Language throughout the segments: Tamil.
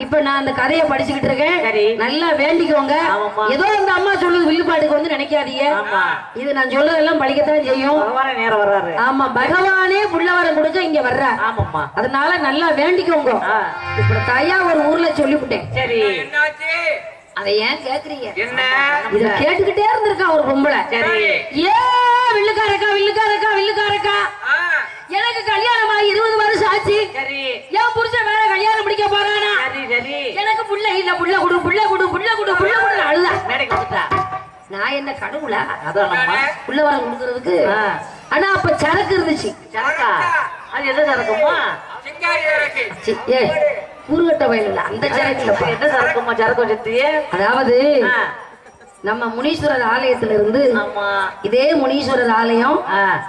இப்ப நான் அந்த கதையை படிச்சுக்கிட்டு இருக்கேன். சரி. நல்லா வேண்டிக்கோங்க. ஏதோ இந்த அம்மா சொல்லுது வில்லுப்பாட்டுக்கு வந்து நினைக்காதீங்க. இது நான் சொல்றதெல்லாம் படிக்கத்தான் செய்யும். பகவானே நேரம் வர்றாரு. ஆமா பகவானே புள்ளவரம் கொடுக்க இங்க வர்ற அதனால நல்லா வேண்டிக்கோங்க. இப்ப தாயா ஒரு ஊர்ல சொல்லிவிட்டேன். சரி. அதை ஏன் கேக்குறீங்க? என்ன? இத கேட்டுக்கிட்டே இருந்திருக்கா ஒரு பொம்பளை. சரி. ஏ வில்லுக்காரக்கா வில்லுக்காரக்கா வில்லுக்காரக்கா ஆ, எனக்கு கல்யாணம் ஆகி இருபது வருஷம் ஆச்சு சரி என் புருஷன் வேற கல்யாணம் முடிக்க போறானா சரி சரி எனக்கு புள்ள இல்ல புள்ள குடு புள்ள குடு புள்ள குடு புள்ள குடு அழுதா மேடைக்கு வந்துட்டா நான் என்ன கடவுளா? புள்ள வரம் கொடுக்கறதுக்கு? ஆனா அப்ப சரக்கு இருந்துச்சு. சரக்கா? அது எந்த சரக்குமா? ஏ கூறுகட்ட வயல் அந்த சரக்கு. என்ன சரக்குமா சரக்கு அதாவது நம்ம முனீஸ்வரர் ஆலயத்துல இருந்து ஆமா. இதே முனீஸ்வரர் ஆலயம்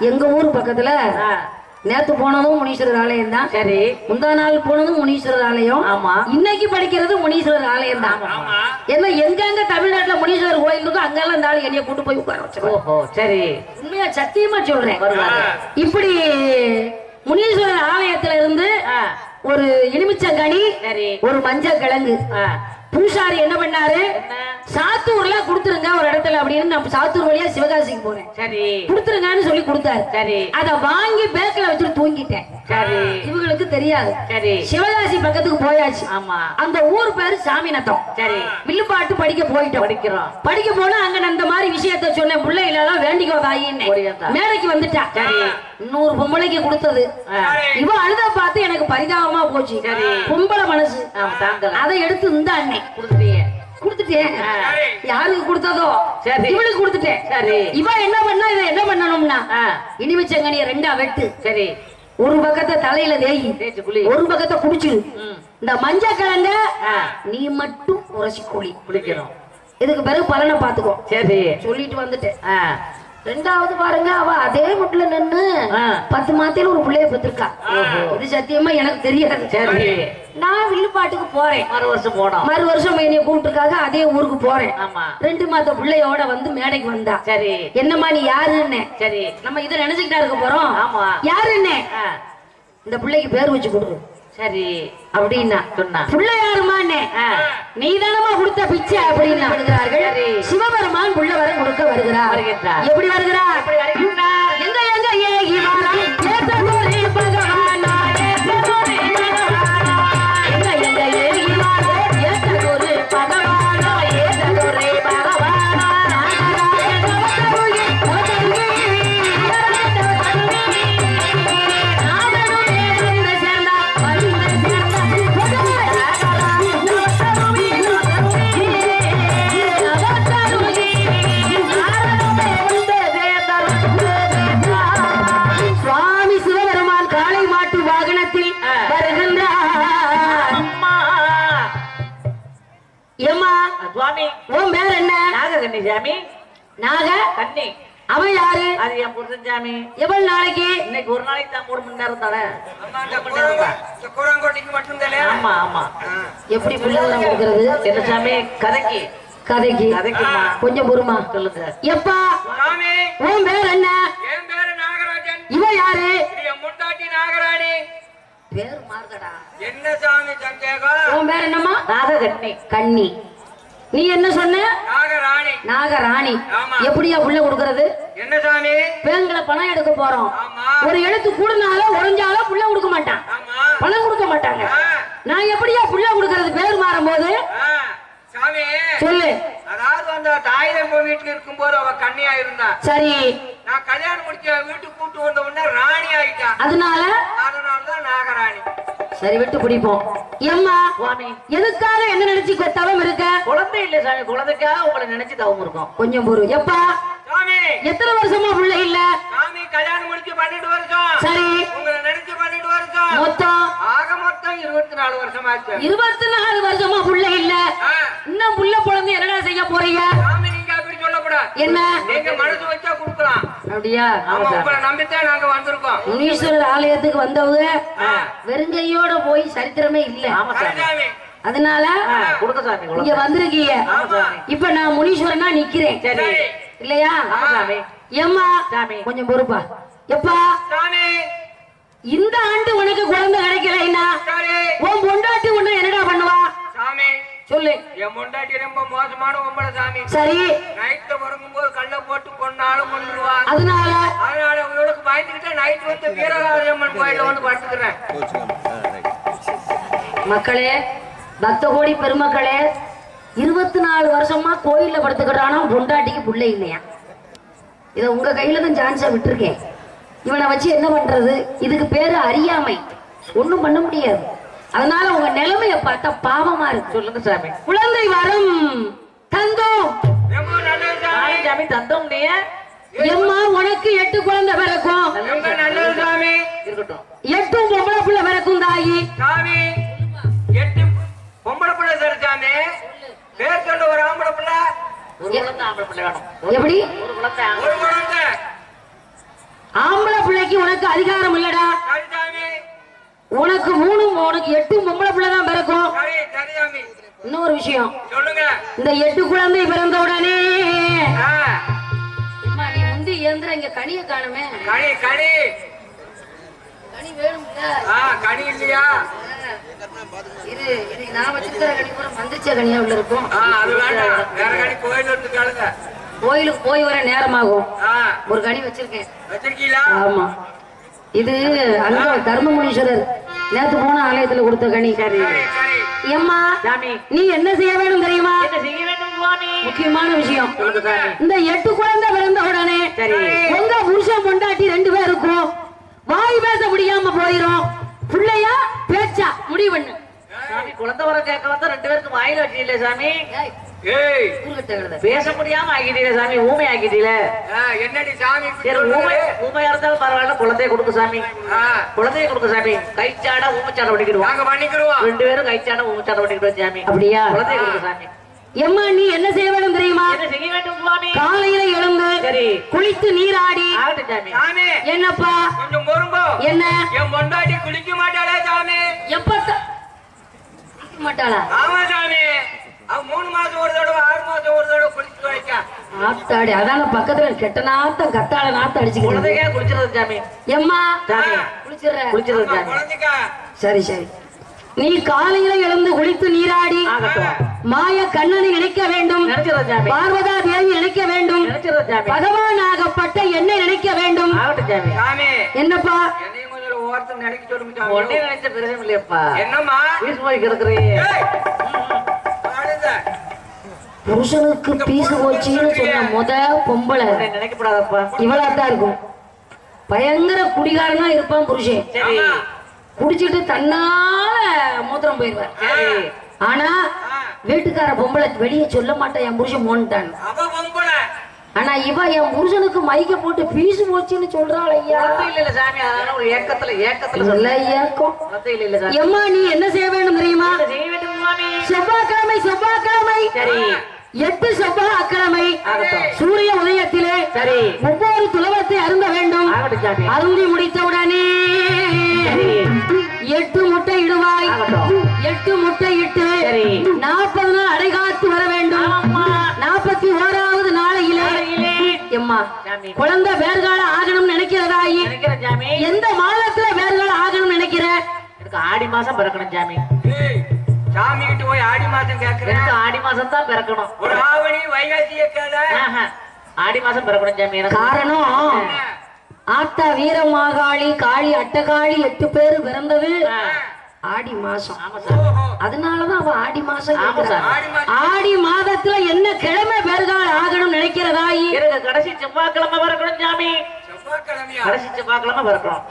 எங்க ஊர் பக்கத்துல நேத்து போனதும் முனீஸ்வரர் ஆலயம் தான் சரி. முந்தா நாள் போனதும் முனீஸ்வரர் ஆலயம். ஆமா. இன்னைக்கு படிக்கிறது முனீஸ்வரர் ஆலயம் தான் ஏன்னா எங்கெங்க தமிழ்நாட்டுல முனீஸ்வரர் கோயில் இருக்கோ அங்கெல்லாம் இந்த ஆளு என்னைய கூட்டு போய் உட்கார வச்சிருக்கோம் சரி. உண்மையா சத்தியமா சொல்றேன். இப்படி முனீஸ்வரர் ஆலயத்துல இருந்து ஒரு எலுமிச்சங்கனி ஒரு மஞ்சள் கிழங்கு பூசாரி என்ன பண்ணாரு? சாத்தூர்ல கொடுத்துருங்க ஒரு இடத்துல அப்படின்னு நான் சாத்தூர் வழியா சிவகாசிக்கு போறேன் சரி. கொடுத்துருங்கன்னு சொல்லி கொடுத்தாரு. சரி. அத வாங்கி பேக்ல வச்சுட்டு தூங்கிட்டேன். சரி. இவங்களுக்கு தெரியாது. சரி. சிவகாசி பக்கத்துக்கு போயாச்சு. ஆமா. அந்த ஊர் பேரு சாமிநத்தம் சரி. வில்லுப்பாட்டு படிக்க போயிட்டோம். படிக்கிறோம். படிக்க போனா அங்க இந்த மாதிரி விஷயத்த சொன்னேன். பிள்ளைகளெல்லாம் வேண்டிக்கோ தாயின்னு. மேடைக்கு வந்துட்டா. சரி. இன்னொரு பொம்பளைக்கு கொடுத்தது. இவ அழுத பார்த்து எனக்கு பரிதாபமா போச்சு. சரி. பொம்பளை மனசு. அதை எடுத்து இந்த அண்ணே. கொடுத்துட்டீங்க கொடுத்துட்டேன். யாருக்கு கொடுத்ததோ? சரி. இவளுக்கு கொடுத்துட்டேன். சரி. இவ என்ன பண்ணா இதை என்ன பண்ணணும்னா? ஆ, இனிமிச்சங்கனிய ரெண்டா வெட்டு. சரி. ஒரு பக்கத்தை தலையில தேயி குளி. ஒரு பக்கத்தை குடிச்சிரு. ம், இந்த மஞ்சள் கிழங்க நீ மட்டும் உரசி குழி குளிக்கிறோம் இதுக்கு பிறகு பலனை பாத்துக்கோ சரி. சொல்லிட்டு வந்துட்டேன். ரெண்டாவது பாருங்க அவ அதே முட்டுல நின்னு. பத்து மாத்தையில ஒரு பிள்ளைய பெற்றிருக்கா. இது சத்தியமா எனக்கு தெரியாது. சரி. நான் வில்லுப்பாட்டுக்கு போறேன். மறு வருஷம் போனோம். மறு வருஷம் என்னைய கூப்பிட்டுருக்காக அதே ஊருக்கு போறேன். ஆமா. ரெண்டு மாத்த பிள்ளையோட வந்து மேடைக்கு வந்தா. சரி. என்னம்மா நீ யாருன்னு? சரி. நம்ம இதை நினைச்சுக்கிட்டா இருக்க போறோம். ஆமா. யாருன்னு? இந்த பிள்ளைக்கு பேர் வச்சு கொடு சரி அப்படின்னா சொன்னா புள்ள யாருமான்னு ஆ, நீ தானமா கொடுத்த பிச்சை அப்படின்னு வருகிறார்கள். சிவபெருமான் புள்ள வர கொடுக்க வருகிறார். எப்படி வருகிறார் எப்படி வருகின்றார்? சுவாமி. உன் பேர் என்ன? நாககண்ணி சாமி. நாக? கண்ணி. அவன் யாரு? அது என் புருஷன் சாமி. எவ்வளவு நாளைக்கு? இன்னைக்கு ஒரு நாளைக்கு தான் மூணு மணி நேரம் இந்த கூழாங்கோட்டைக்கு மட்டும்தானே ஆமா ஆமா. எப்படி பிள்ளைகளை கொடுக்கறது என்ன சாமி? கதைக்கு. கதைக்கு. கதைக்குமா கொஞ்சம் பொறுமா. சொல்லுங்க எப்பா? சாமி உன் பேர் என்ன? என் பேரு நாகராஜன். இவன் யாரு? இது என் முட்டாட்டி நாகராணி. பேர் மார்கடா. என்ன சாமி சந்தேகம்? உன் பேர் என்னம்மா? நாககண்ணி கண்ணி. நீ என்ன சொன்ன? நாகராணி. நாகராணி. எப்படியா புள்ள கொடுக்கறது? என்ன சாமி? பேங்களை பணம் எடுக்க போறோம். ஒரு எழுத்து கூடுனாலும் உறைஞ்சாலும் புள்ள கொடுக்க மாட்டான். பணம் கொடுக்க மாட்டாங்க. நான் எப்படியா புள்ள கொடுக்கறது? பேர் மாறும் போது சொல்லு. அதாவது அந்த தாயிரம்ப வீட்டுல இருக்கும்போது அவ கன்னியா இருந்தா. சரி. நான் கல்யாணம் முடிச்ச வீட்டுக்கு கூட்டு வந்த உடனே ராணி ஆயிட்டா. அதனால? அதனாலதான் நாகராணி. சரி விட்டு பிடிப்போம் எம்மா சுவாமி. எதுக்காக என்ன நினைச்சு தவம் இருக்க? குழந்தை இல்ல சாமி குழந்தைக்காக உங்களை நினைச்சு தவம் இருக்கும். கொஞ்சம் பொறு. எப்பா? எத்தனை வருஷமா புள்ள இல்ல? சாமி கல்யாணம் முடிச்சு பன்னெண்டு வருஷம். சரி. உங்களை நினைச்சு பன்னெண்டு வருஷம். மொத்தம்? ஆக மொத்தம் இருபத்தி நாலு வருஷம் ஆச்சு இருபத்தி நாலு வருஷமா புள்ள இல்ல? இன்னும் புள்ள குழந்தை என்னடா செய்ய போறீங்க? சாமி நீங்க அப்படி சொல்லக்கூடாது. என்ன? நீங்க மனசு வச்சா கொடுக்கலாம். அப்படியா? ஆமா உங்களை நம்பித்தான் நாங்க வந்திருக்கோம். முனீஸ்வரர் ஆலயத்துக்கு வந்தவங்க வெறுங்கையோட போய் சரித்திரமே இல்ல. அதனால இங்க குழந்தை வந்திருக்கீங்க இப்ப நான் முனீஸ்வரனா நிக்கிறேன். இல்லையா? சாமி. கொஞ்சம் பொறுப்பா. எப்பா? சாமி. இந்த ஆண்டு உனக்கு குழந்தை கிடைக்கலைன்னா உன் பொண்டாட்டி உன்னை என்னடா பண்ணுவா? சொல்லு. என் முண்டாட்டி ரொம்ப மோசமான சாமி. சரி. கொண்டாலும் கொண்டுருவா அதனால அதனால உங்களுக்கு பயந்துகிட்டு நைட் வந்து வீரகாரியம்மன் கோயில்ல வந்து படுத்துக்கிறேன். மக்களே பக்த கோடி பெருமக்களே இருபத்தி நாலு வருஷமா கோயில்ல படுத்துக்கிறானா பொண்டாட்டிக்கு புள்ள இல்லையா? இத உங்க கையில தான் சான்ஸா விட்டுருக்கேன். இவனை வச்சு என்ன பண்றது? இதுக்கு பேரு அறியாமை. ஒண்ணும் பண்ண முடியாது. அதனால உங்க நிலைமைய பார்த்தா பாவமா இருக்கு. சொல்லுங்க சாமி. குழந்தை வரம். தந்தோம் சாமி தந்தோம் நீ. எம்மா உனக்கு எட்டு குழந்தை பிறக்கும். எட்டும் பொம்பளை புள்ள பிறக்கும் தாயி. சாமி எட்டு பொம்பளை பிள்ளை சார் சாமி. பேர் ஒரு ஆம்பளை பிள்ளை. ஆம்பளை பிள்ளை வேணும். எப்படி? ஒரு குழந்தை ஆம்பளை ஒரு குழந்தை. ஆம்பளை பிள்ளைக்கு உனக்கு அதிகாரம் இல்லடா. உனக்கு மூணு உனக்கு எட்டு பொம்பளை பிள்ளை தான் பிறக்கும். சரி சரி சாமி. இன்னொரு விஷயம். சொல்லுங்க. இந்த எட்டு குழந்தை பிறந்த உடனே அம்மா, நீ முந்தி இயந்திரம் இங்க கனிய காணுமே. கனி கனி. கனி வேணும்ல. ஆ கனி இல்லையா? இது இது நான் வச்சிருக்கிற கனி கூட மந்திரிச்ச கனியா உள்ள இருக்கும். ஆ அது வேண்டாம். வேற கனி கோயில் வந்து கேளுங்க கோயிலுக்கு போய் வர நேரமாகும். ஒரு கனி வச்சிருக்கேன். வச்சிருக்கீங்களா? ஆமா. இது அங்க தர்மமுனீஸ்வரர் நேத்து போன ஆலயத்துல கொடுத்த கனி சரி சாமி. நீ என்ன செய்ய வேணும் தெரியுமா? என்ன செய்ய வேண்டும் முக்கியமான விஷயம். இந்த எட்டு குழந்தை பிறந்த உடனே. உங்க புருஷன் பொண்டாட்டி ரெண்டு பேருக்கும் வாய் பேச முடியாம போயிரும். பிள்ளையா பேச்சா? முடிவு பண்ணு. குழந்தை வர கேட்க வந்தா ரெண்டு பேருக்கு வாயில வச்சிடல சாமி. பேச முடியாம ஆக்கிட்டீல சாமி ஊமை ஆக்கிட்டீல என்னடி சாமி சரி ஊமை சொல்லுது? ஊமையா இருந்தாலும் பரவாயில்ல குழந்தைய கொடுக்க சாமி. குழந்தைய கொடுக்க சாமி. கைச்சாட ஊமைச்சாட ஒட்டிக்கிடுவாங்க நாங்க பண்ணிக்கிடுவோம். ரெண்டு பேரும் கைச்சாட ஊமைச்சாட ஒட்டிக்கிடுவோம் சாமி. அப்படியா? குழந்தைய கொடுக்க சாமி. எம்மா நீ என்ன செய்ய வேணும் தெரியுமா? என்ன செய்ய வேண்டும் சுவாமி? காலையில எழுந்து சரி. குளித்து நீராடி சாமி. சாமி. என்னப்பா? கொஞ்சம் பொறுங்கோ என்ன? என் பொண்டாட்டி குளிக்க மாட்டாளே சாமி. எப்ப மாட்டாளா? ஆமா சாமி. அவ மூணு மாசம் ஒரு தடவை ஆறு மாசம் ஒரு தடவை குளிச்சு வைக்க ஆத்தாடி அதான பக்கத்துல கெட்ட நாத்தம் கத்தாழ நாத்தம் அடிச்சுக்கிட்டு குழந்தைக்கே குளிச்சிருது சாமி. எம்மா சாமி குளிச்சிடுற குளிச்சிருது ஆமா, சாமி. குழந்தைக்கா. சரி சரி. நீ காலையில எழுந்து குளித்து நீராடி ஆகட்டும் மாய கண்ணனை நினைக்க வேண்டும். நினைச்சிருது சாமி. பார்வதா தேவி நினைக்க வேண்டும். நினைச்சிருது சாமி. பகவான் ஆகப்பட்ட என்னை நினைக்க வேண்டும். ஆகட்டும் சாமி. சாமி. என்னப்பா? என்னையும் கொஞ்சம் நினைக்க சொல்லுங்க ஒன்னே நினைச்ச பிரச்சனை இல்லையப்பா. என்னம்மா? வீசு போய். புருஷனுக்கு பீசு போச்சுன்னு சொன்ன முத பொம்பளை. நினைக்கப்படாதப்பா. இவளா தான் இருக்கும். பயங்கர குடிகாரனா இருப்பான் புருஷன். குடிச்சிட்டு தன்னால மூத்திரம் போயிருவார் சரி. ஆனா வீட்டுக்கார பொம்பளை வெளியே சொல்ல மாட்டேன் என் புருஷன் மோன்ட்டான் அவ பொம்பளை. ஆனா இவ என் புருஷனுக்கு மைக்க போட்டு பீசு போச்சுன்னு சொல்றாள் ஐயா. இல்ல இல்ல சாமி அதனால ஒரு ஏக்கத்துல ஏக்கத்துல சொல்ல ஏக்கம். இல்ல இல்ல சாமி. எம்மா நீ என்ன செய்ய வேண்டும் தெரியுமா? செய்ய வேண்டும் செவ்வாய்க்கிழமை செவ்வாய்க்கிழமை. சரி. எட்டு செவ்வாய்க்கிழமை ஆகட்டும். சூரிய உதயத்திலே சரி ஒவ்வொரு துலவத்தை அருந்த வேண்டும் அருந்தி முடித்தவுடனே சரி. எட்டு முட்டை இடுவாய். எட்டு முட்டை இட்டு சரி. நாற்பது நாள் அடைகாத்து வர வேண்டும் ஆமா. நாற்பத்தி ஓராவது நாளையிலே. எம்மா சாமி குழந்தை வேர்கால ஆகணும் நினைக்கிறதாயி எந்த மாதத்துல வேர்கால ஆகணும் நினைக்கிற ஆடி மாசம் பிறக்கணும் சாமி ஏய், சாமி கிட்ட போய் ஆடி மாசம் எனக்கு ஆடி மாசம் தான் பிறக்கணும். ஒரு ஆவணி வைகாசி கேட்காத ஆஹா. ஆடி மாசம் பிறக்கணும் சாமி எனக்கு காரணம் ஆத்தா வீரமாகாளி காளி அட்டகாளி எட்டு பேரு பிறந்தது. ஆடி மாசம். ஆமா சார் அதனாலதான் அவ ஆடி மாசம் ஆமா. சார். ஆடி மாதத்துல என்ன கிழமை பேர்கால ஆகணும் நினைக்கிறதாயி எனக்கு கடைசி செவ்வாய்க்கிழமை பிறக்கணும் சாமி. செவ்வாய்க்கிழமையா? கடைசி செவ்வாய்க்கிழமை பிறக்கணும்.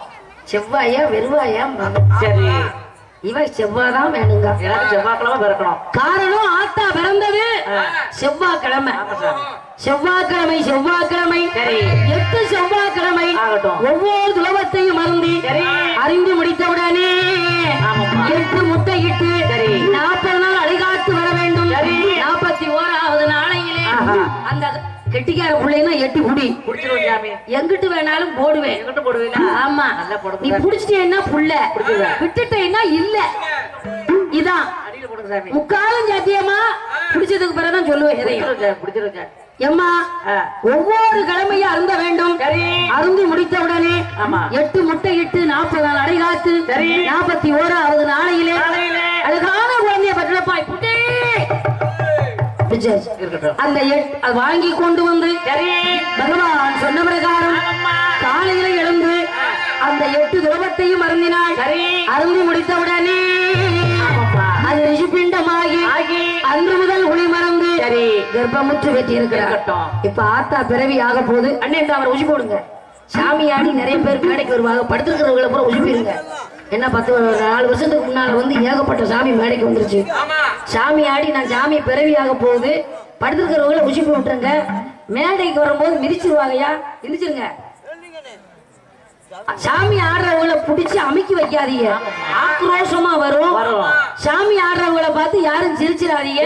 செவ்வாயா வெறுவாயா சரி. இவ செவ்வாதான் வேணுங்க எனக்கு செவ்வாய்க்கிழமை பிறக்கணும் காரணம் ஆத்தா பிறந்தது செவ்வாய்க்கிழமை செவ்வாய்க்கிழமை செவ்வாய்க்கிழமை. எட்டு செவ்வாய்க்கிழமை. ஒவ்வொரு துலவத்தையும் சரி. அறிந்து முடித்தவுடனே. எட்டு முட்டையிட்டு. நாற்பது நாள் அடைகாத்து வர வேண்டும். நாற்பத்தி ஓராவது நாளையிலே. அந்த கெட்டிக்கார பிள்ளைன்னா எட்டு சாமி. எங்கிட்டு வேணாலும் போடுவேன். ஆமா. நீ. புடிச்சிட்டேன்னா புள்ள. விட்டுட்டேன்னா இல்ல. இதான். முக்காலும் சத்தியமா? பிடிச்சதுக்கு பிறகுதான் சொல்லுவேன் எம்மா. ஒவ்வொரு கிழமையும் அருந்த வேண்டும். அருந்தி முடித்தவுடனே. எட்டு முட்டை இட்டு நாற்பது நாள் அடைகாத்து சரி. நாற்பத்தி ஓராவது நாளையிலே. அழகான குழந்தைய பற்றப்பாய் புட்டே அந்த எட் அது வாங்கி கொண்டு வந்து சரி. பகவான் சொன்ன பிரகாரம். காலையில எழுந்து அந்த எட்டு துரோகத்தையும் அருந்தினாள். அருந்தி முடித்தவுடனே. அது ரிஷிபிண்டமாகி ஆகி அன்று முதல் ஒளி மறந்து கர்ப்பமுற்று வெட்டி இருக்கிறார். இப்ப ஆத்தா பிறவி ஆக போகுது அண்ணன் அவரை உஜி போடுங்க. சாமியாடி நிறைய பேர் மேடைக்கு வருவாங்க. படுத்துருக்கிறவங்களை பூரா உஜிப்பிடுங்க என்ன பத்து நாலு வருஷத்துக்கு முன்னால வந்து ஏகப்பட்ட சாமி மேடைக்கு வந்துருச்சு. சாமி ஆடி நான் சாமி பிறவி ஆக போகுது. படுத்துருக்கிறவங்கள உஜிப்பி விட்டுருங்க. மேடைக்கு வரும்போது மிதிச்சிருவாங்கய்யா. மிதிச்சிருங்க சாமி ஆடுறவங்கள புடிச்சு அமுக்கி வைக்காதீங்க. ஆக்ரோஷமா வரும். சாமி ஆடுறவங்கள பார்த்து யாரும் சிரிச்சிடாதீங்க